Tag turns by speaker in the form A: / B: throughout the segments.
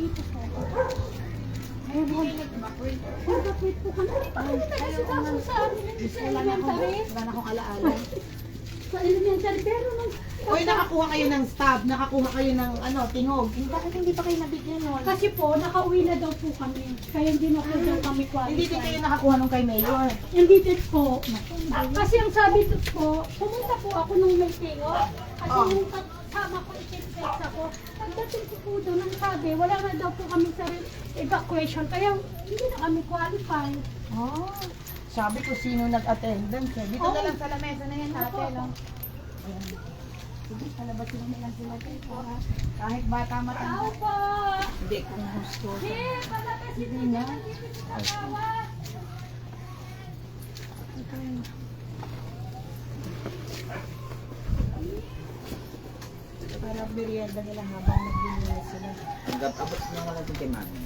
A: dito po. Ayun po. Nag-evacuate po kami. Ay, kasi kaso sa amin sa elementary.
B: Wala na akong alaala.
A: Sa elementary. Pero nung...
B: Uy, nakakuha kayo ng stab, nakakuha kayo ng ano, tingog. Bakit hindi pa kayo nabigyan nun?
A: Kasi po, nakauwi na daw po kami. Kaya hindi na po daw kami
B: Hindi din kayo
A: qualified.
B: nakakuha nung kay Mayor.
A: Hindi din po. Kasi ang sabi ko po, pumunta po ako nung may tingo. Kasi
B: Oh.
A: yung kasama ko itinfect ako. Pagdating ko po doon, ang sabi, wala na daw po kami sa evacuation. Kaya hindi na kami qualified.
B: Oh, sabi ko sino nag-attendance eh. Dito
A: Oo.
B: na lang sa lamesa na yan ate,
A: Opo.
B: no? Ayan. Sige, palabasin mo na lang sila kayo para kahit bata matanda.
A: Tao po!
B: Hindi, kung gusto.
A: Eh, palabasin mo na. Dito sa asawa.
B: Para merienda nila habang nagbibigay sila.
C: Hanggang abot na wala din kay mami.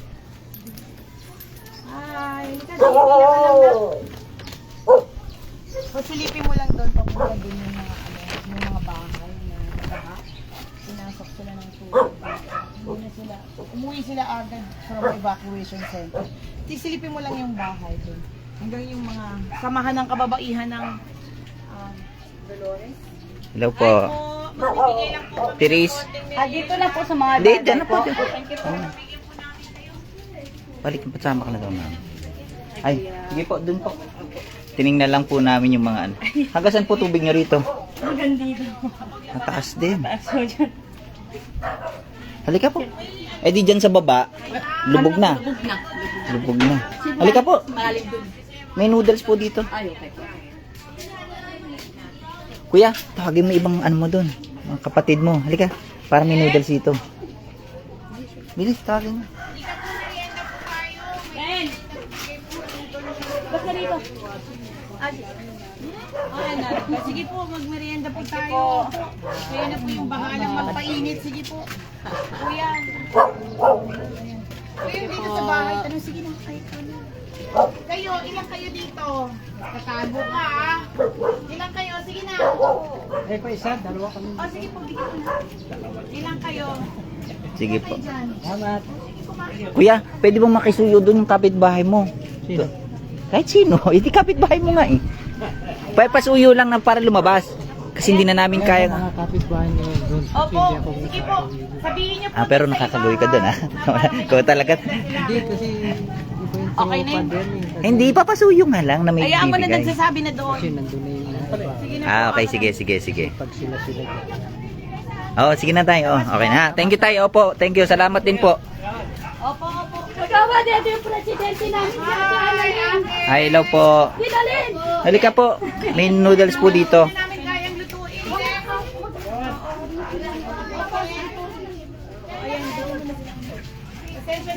B: Ay, hindi ka lang na. Pasilipin mo lang doon papunta din yung mga ano, yung mga bahay na nagaha. Pinasok sila ng tubig. Hindi na sila, umuwi sila agad from evacuation center. Tisilipin mo lang yung bahay doon. Hanggang yung mga samahan ng kababaihan ng um, Dolores.
C: Hello
B: Ay
C: po.
B: po, po.
C: Tiris.
A: Ah, dito na po sa mga
C: dyan na po.
B: Thank you po. Bigyan po namin kayo.
C: Balik, pasama ka na daw ma'am. Ay, sige po, dun po. Tiningnan lang po namin yung mga ano. Hanggang saan po tubig nyo rito?
A: Hanggang dito.
C: Mataas din.
A: So, dyan.
C: Halika po. Eh di dyan sa baba, lubog na.
A: Lubog na.
C: Lubog na. Halika po.
A: Malalim.
C: May noodles po dito.
A: Ay, okay po.
C: Kuya, tawagin mo ibang ano mo doon. Mga kapatid mo. Halika. Para may noodles dito. Bilis, tawagin mo.
A: Rito?
B: Ayan na. Sige po, magmerienda po tayo. Kayo na po yung bahalang magpainit. Sige po. Kuya. Kayo dito sa bahay. Tanong, sige na. Ay. Kayo, ilang kayo dito? Tatago ka ah. Ilang kayo? Sige na.
D: Eh, pa isa, dalawa kami.
B: O, sige po, bigyan ko na. Ilang kayo?
C: Sige po.
D: Salamat.
C: Kuya, pwede bang makisuyo doon yung kapitbahay mo?
D: Sino?
C: Kahit sino. Hindi kapitbahay mo nga eh. Pagpasuyo lang ng para lumabas. Kasi hindi na namin kaya.
D: Mga kapitbahay niyo doon.
B: Opo, sige po. Sabihin niyo po.
C: Ah, pero
B: iba.
C: ka doon ah. Kung talaga.
D: Hindi, kasi
B: Okay na yun.
D: eh.
C: Hindi, papasuyo nga lang na may
B: Hayaan mo na nagsasabi na doon.
D: Kasi nandun na yung.
B: Sige na
C: Ah, okay. Sige, sige, sige.
D: Pag sila sila.
C: Oo, sige na tayo. Oh, okay na. Thank you tayo. Opo, thank you. Salamat din po.
B: Opo, opo.
A: Magawa dito yung presidente namin.
B: Hi, ate.
C: Hi, hello po.
A: Dinalin!
C: Halika po. May noodles po dito.
B: Hindi namin kayang lutuin. Pasensya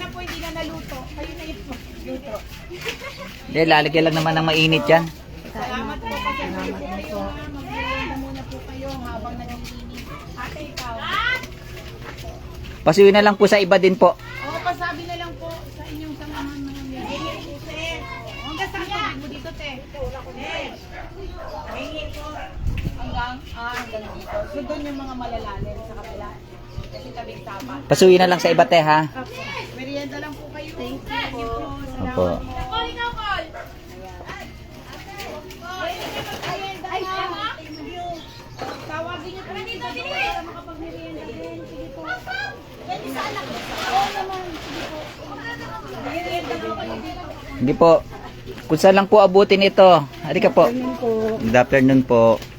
B: na naluto. Kayo na ito. Luto.
C: Hindi, lalagyan lang naman ng mainit yan.
B: Salamat po. Na po. Magmerienda muna po kayo habang naglilinis. Ate, ikaw.
C: Pasuyo na lang po sa iba din po.
B: Oo, pasabi na lang po sa inyong samahan mga merienda. Hanggang saan tubig mo dito, te? Te. Hanggang, ah, hanggang dito. So, doon yung mga malalalim sa kapila. Kasi tabing tapat.
C: Pasuyo na lang sa iba, te, ha?
B: Merienda lang po kayo. Thank you po. Salamat
C: Opo.
B: po. Tawagin niyo po dito para makapag-merienda din. Sige po. Pwede sa anak ko. Oo naman. Sige po. Merienda po kayo dito.
C: Hindi po. Kung saan lang po abutin ito. Halika po. Good afternoon po.
B: Ayan.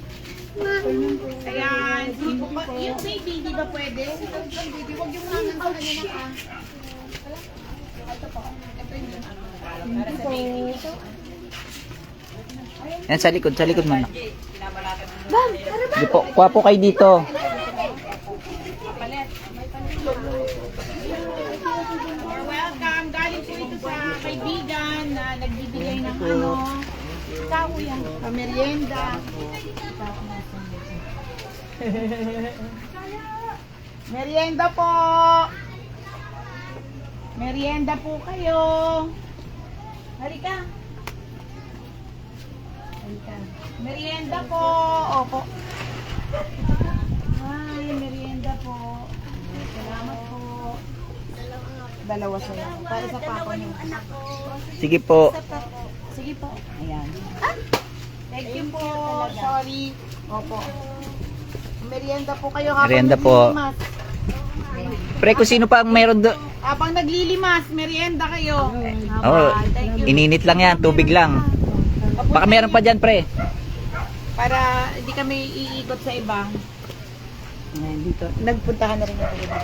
B: Di pwede? Yung baby, huwag yung nangan sa kanya na ah. Ito po. Ito yung. Para sa baby.
C: Yan, sa likod. Sa likod mo na. Hindi po. Kuha po kayo dito.
B: You're welcome. Galing po ito sa kaibigan na nagbibigay ng ano. Ikaw yan. Pamerienda. Merienda po. Merienda po kayo. Halika. Halika. Merienda po. Opo. Ay, merienda po. Salamat po. Dalawa sa'yo. Para sa papa niyo.
C: Sige po.
B: Sige po. Ayan. Thank you po. Sorry. Opo. Merienda po kayo habang
C: Merienda po. Pre, kung sino pa ang meron doon.
B: Habang naglilimas, merienda kayo.
C: Oh, ininit lang yan, tubig lang. Baka meron pa dyan, pre.
B: Para hindi kami iikot sa iba. Ayan, dito. Nagpuntahan na rin ako dito.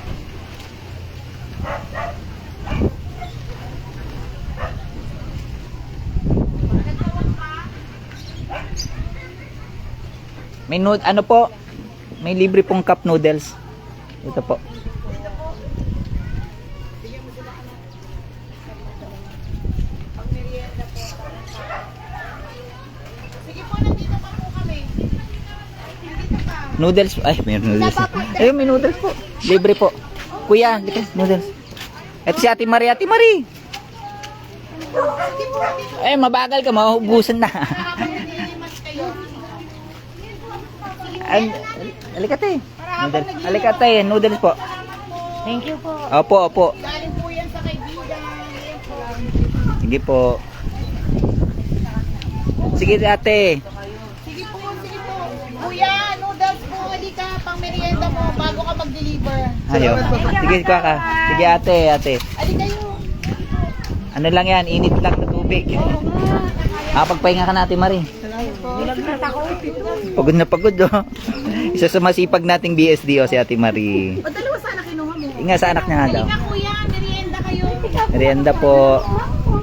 C: May nood, ano po? May libre pong cup noodles. Ito po.
B: Pag merienda po. Sige po, nandito pa po kami. Nandito pa.
C: Noodles. Ay, may noodles. Ay, may noodles po. Libre po. Kuya, dito, noodles. Ito si Ate Marie. Ate Marie! Eh, mabagal ka, mahubusan na. Ay, alikate. Noodles. Alikate, noodles po.
B: Thank you po.
C: Opo, opo.
B: Galing po yan sa kaibigan.
C: Sige po. Sige, ate.
B: Sige po, sige po. Kuya, noodles po. Halika, pang merienda mo bago ka mag-deliver.
C: Ayo. Sige, kuha ka. Sige, ate, ate.
B: Halika kayo.
C: Ano lang yan, init lang na tubig. Ah, pagpahinga ka natin, Marie. Pagod na pagod, oh. Isa sa masipag nating BSD, oh, si Ate Marie.
B: O dalawa sana kinuha mo.
C: Inga sa anak niya nga daw.
B: Halika kuya, merienda kayo.
C: Merienda po.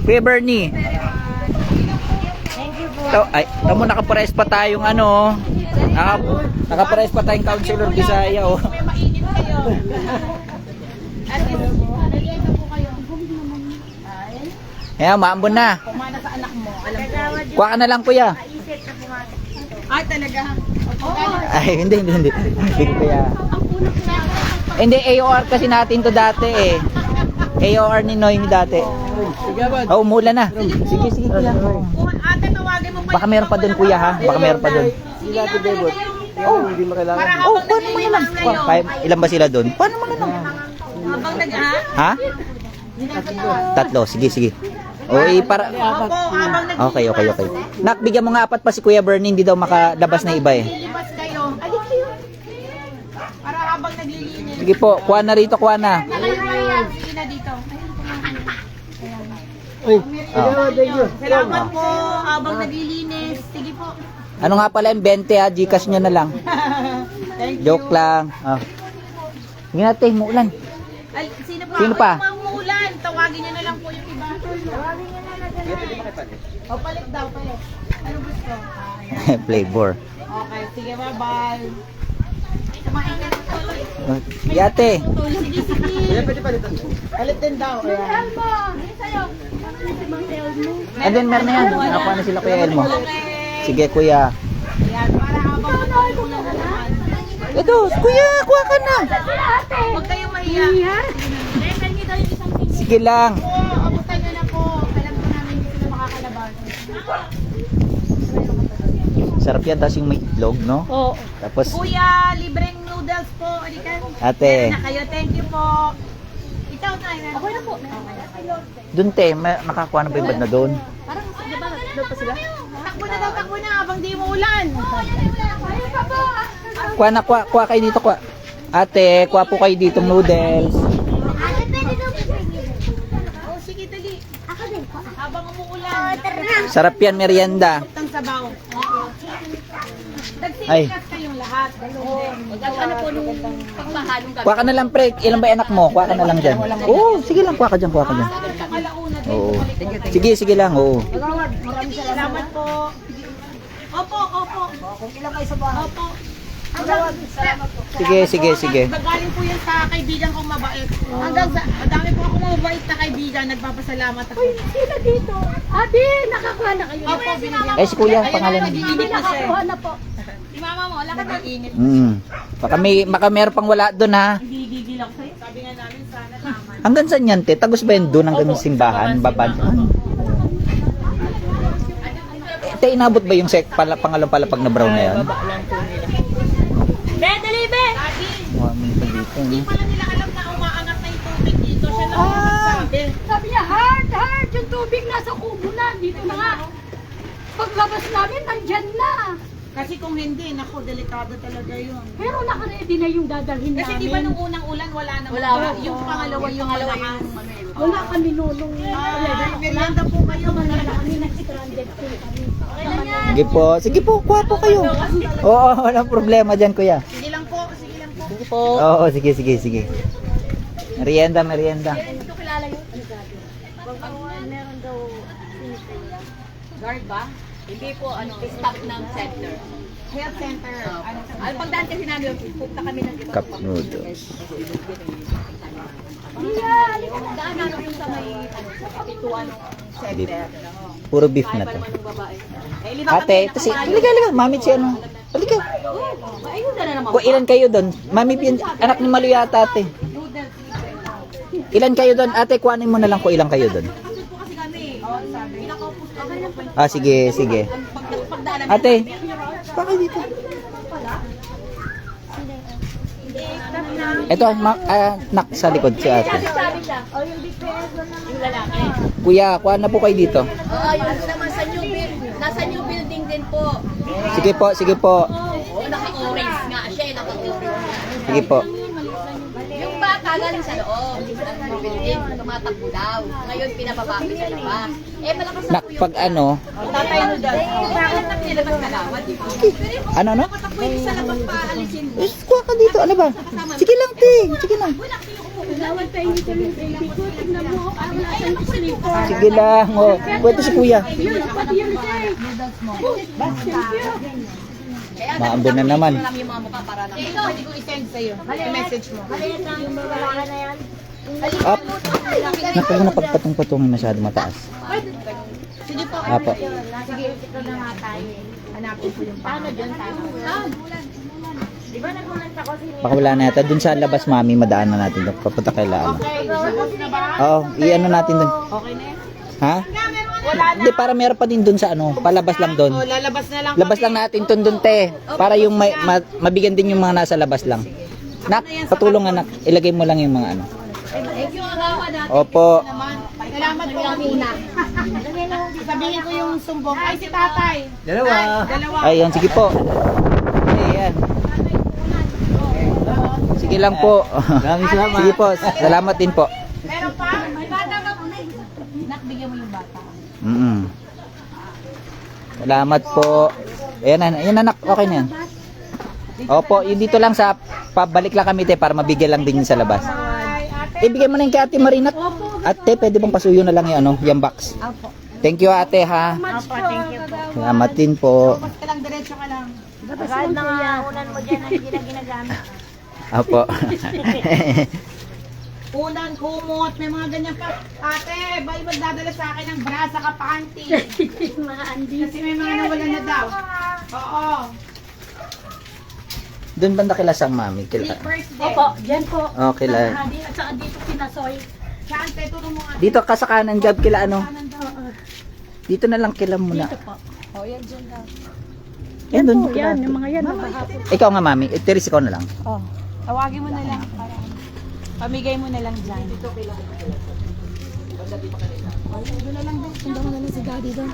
C: Kuya Bernie. Ito, ay, tamo nakapares pa tayong ano, naka, nakapares pa tayong counselor Bisaya, oh.
B: May mainit kayo. At least, merienda po kayo.
C: Ayan, maambon na.
B: Pumana sa anak mo. Alam ko.
C: Kuha ka na lang, kuya.
B: Ay, talaga. Oo.
C: Ay, hindi, hindi, hindi. Hindi ko kaya. Hindi, AOR kasi natin to dati eh. AOR ni Noemi dati. Oh, umulan na. Sige, sige, kuya.
B: Kung ate, tawagin mo pa
C: Baka meron pa doon, kuya, ha? Baka meron pa doon.
B: Sige lang, Bebot.
D: Oh, hindi mo kailangan.
C: Oh, paano mo naman?
B: kayo.
C: Pa, ilan ba sila doon? Paano mo naman?
B: Habang nag, ha?
C: Ha? Tatlo, sige, sige. O, eh, para... Okay, okay, okay. Nak, bigyan mo nga apat pa si Kuya Bernie, hindi daw makalabas na iba eh.
B: Para habang naglilinis.
C: Sige po, kuha na rito, kuha na.
B: Sige na dito.
D: Uy,
C: Oh.
B: Salamat po habang naglilinis. Sige po.
C: Ano nga pala yung 20 ha, Gcash nyo na lang.
B: Thank you.
C: Joke lang. Oh. Sige natin, muulan.
B: Ay, sino pa?
C: Sino pa?
B: Ay, mga umuulan. Tawagin niyo na lang po yung iba. Tawagin niyo na lang. O, palit daw, palit. Ano gusto? Ah.
C: Flavor.
B: Okay, sige, bye-bye. Kumain ka na tuloy.
C: Oh, Sige.
B: Sige, sige. Palit din daw. Ayan.
A: Elmo, hindi sa'yo. Si Mang Elmo.
C: And then meron na yan. Nakuha na sila Kuya Elmo.
B: Okay.
C: Sige kuya. Ito, kuya, kuha ka na.
B: Huwag kayong mahiya.
C: Sige lang.
B: Abutan niyo na po. Alam ko namin hindi sila makakalabas.
C: Sarap yan, tapos yung may itlog, no?
A: Oo.
C: Tapos,
B: Kuya, libreng noodles po. Alikan.
C: Ate.
B: Meron na kayo. Thank you po. Ikaw na. Okay na po.
C: dun te, may, nakakuha na ba yung bad na doon?
B: Parang, di ba, doon pa sila? Na daw, takbo na habang di mo ulan.
C: Kuha na, kuha, kuha kayo dito, kuha. Ate, kuha po kayo dito noodles.
A: Ate, pwede daw po
B: Oh, sige, dali.
A: Ako din po.
B: Habang umuulan.
C: Sarap yan, merienda.
B: Tang sabaw.
C: Ay.
B: Kayong lahat. Oo.
A: Ano po nung pagmahalong
C: Kuha ka na lang, pre. Ilan ba anak mo? Kuha ka na lang dyan. Oo, sige lang, kuha ka dyan, kuha ka dyan. Oo. Sige, sige lang, oo.
B: Maraming salamat po. Opo, opo. Kung ilang kayo sa bahay. Opo. Salamat po.
C: Sige, sige, sige.
B: Galing po yan sa kaibigan kong mabait. Hanggang sa, madami po akong mabait na kaibigan. Nagpapasalamat ako.
A: Sila dito. Ate, nakakuha na kayo.
B: Opo, binigyan
C: Eh, si kuya,
B: Ayun,
C: pangalan.
B: nag-iinit na siya.
A: Nakakuha na po.
B: Si mama mo, wala ka nag-iinit.
C: Mm. Baka may, baka meron pang wala doon, ha?
B: Gigigil ako sa'yo. Sabi nga namin, sana naman.
C: Hanggang saan yan, te? Tagos ba yun doon hanggang yung simbahan? Baban? Te, inabot ba yung sek, pala, pangalong palapag na brown na yan?
A: Be, dali, be!
B: Sabi,
C: Mukha mo pa dito,
B: hindi
C: no?
B: pala nila alam na umaangat na yung tubig dito. Siya lang
C: Ah,
A: tubig nasa kubo na. Dito na nga. Paglabas namin, nandyan na.
B: Kasi kung hindi, naku, delikado talaga yun.
A: Pero nakaready na yung dadalhin
B: Kasi
A: namin.
B: di ba nung unang ulan, wala naman.
E: Wala.
B: ba? Yung pangalawa yung malakas.
A: Wala kami nunong
B: Ay, merienda po kayo.
A: Wala na kami, nag-stranded po kami.
C: Sige po. Sige po, kuha po kayo. Oo, walang problema dyan, kuya.
B: Sige lang po, sige lang po.
E: Sige po.
C: Oo, sige, sige, sige. Merienda, merienda.
E: Ito kilala yun? Meron daw Guard ba? Hindi po, ano, staff ng center.
B: Health center. Ano sa
E: Ano pagdaan kasi namin, pupunta kami ng ibang
C: Cup noodles.
E: Daan namin yung sa may, ano, sa kapituan ng center.
C: Puro beef na to.
E: Eh,
C: Ate, ito si... Halika, halika. Mami, si ano? Halika.
E: Oh, ayun na na naman.
C: Kung ilan kayo doon? Mami, pin- anak ni Malu yata, ate. Ilan kayo doon? Ate, kuhanin mo na lang kung ilan kayo doon.
E: Kasi po kasi kami, pinaka-upos kami ng
C: Ah, sige, sige. Ate, bakit dito? Ito, ma ah, nak sa likod si ate.
E: Yung.
C: Kuya, kuha na po kayo dito.
E: Oo, yung naman sa new building, nasa new building din po.
C: Sige po, sige po.
E: Naka-orange nga siya, eh, naka-orange.
C: Sige po.
E: Yung bata galing sa loob ng building, tumatakbo daw. Ngayon, pinababa ko sa labas. Eh, malakas
C: Nak, pag ano,
E: Tatay mo dyan. Bakit na nilabas na lawan, di ba?
C: ano, ano?
E: Takbo yung sa labas pa, alisin mo.
C: Eh, kuha ka dito, ano ba? Sige lang, te. Sige lang.
A: Nawal tayo dito ng baby ko. Tignan mo, ang nasa ng sleeper.
C: Sige lang, oh. Kwento si kuya.
A: Yun, pati yun.
E: Kaya
C: Maambo na naman.
E: namin yung mga mukha para lang.
B: Hindi ko i-send sa'yo. I-message mo.
C: Up. Naku, na pagpatong-patungin masyado mataas.
B: Sige po.
C: Apo.
B: Sige, ito na nga tayo. Hanapin ko yung paano dyan tayo. Di ba nagulat ako si
C: Baka wala na yata. Dun sa labas, mami, madaan na natin. doon. Papunta kay Lala.
B: Okay?
C: Oo, i-ano natin dun.
B: Okay na yan?
C: Ha?
B: Wala na.
C: Hindi, para meron pa din dun sa ano. Palabas lang dun.
B: Oh, lalabas na lang
C: Labas lang natin dun dun, te. Para yung may, ma- mabigyan din yung mga nasa labas lang. Nak, patulong anak. Ilagay mo lang yung mga ano.
E: Thank you, agawa natin.
C: Opo.
B: Naman. Salamat po Amina. Sabihin ko yung sumbong. Ay, si tatay.
D: Dalawa.
B: Ay, dalawa.
C: Ayun, sige po. Ayan. Sige lang po.
D: Maraming salamat.
C: Sige po, salamat din po.
B: Meron pa? May bata ka po. Nak, bigyan mo yung bata.
C: Mm Salamat po. Ayan na, ayan anak, okay na yan. Opo, yun dito lang sa pabalik lang kami te para mabigyan lang din sa labas. Ibigay mo na yung kay Ate Marina. Ate, pwede bang pasuyo na lang yung ano, yung box? Thank you ate ha.
B: Opo, thank you po.
C: Salamat din po.
B: Basta lang, diretso ka lang.
E: Kahit na nga, unan mo dyan ang hindi na ginagamit.
C: Opo.
B: Unan, kumot, may mga ganyan pa. Ate, ba magdadala sa akin ng bra sa kapanty?
A: Mga andi.
B: Kasi may mga nawala na daw. Oo.
C: Doon banda kila sang mami. Kila.
A: Opo, dyan po.
C: Okay lang.
A: Sa At saka dito pinasoy.
B: Chante, turo mo nga.
C: Dito ka sa kanan job kila ano.
A: Oo,
C: Dito na lang kila muna.
A: Dito po.
C: Yan doon.
A: Po, yan, yung mga yan. nakahapon.
C: Ikaw nga mami, eh, Teres ikaw na lang.
B: Oh, tawagin mo na lang. Para, pamigay mo na lang dyan. Dito
A: Punta mo na lang si daddy doon.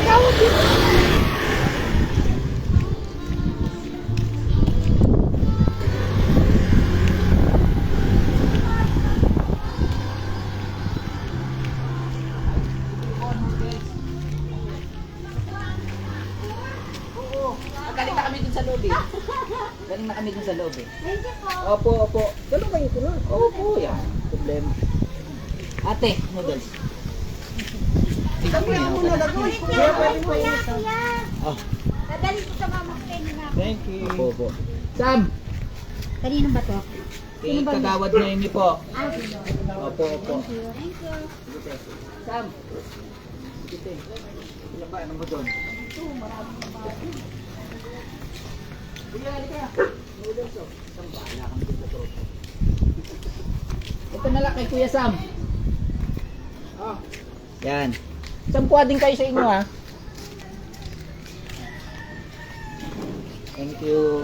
C: Galing Na dun sa loob eh. Opo, opo. Galing kayo tuloy. Opo, yan. Problema. Ate, noodles. Ikaw mo yan. Oh,
A: Dadali ko sa mama ko kayo na.
D: Thank you.
C: opo, opo. Sam!
A: Kanino ba to?
C: Eh, kagawad na yun po. Opo, opo. Sam! Sige. Ilan ba? Ano mo doon? Kuya, halika. Noodles oh. Isang bala kang dito to. Ito na lang kay Kuya Sam. Oh. Yan. Sampuha din kayo sa inyo ha. Thank you.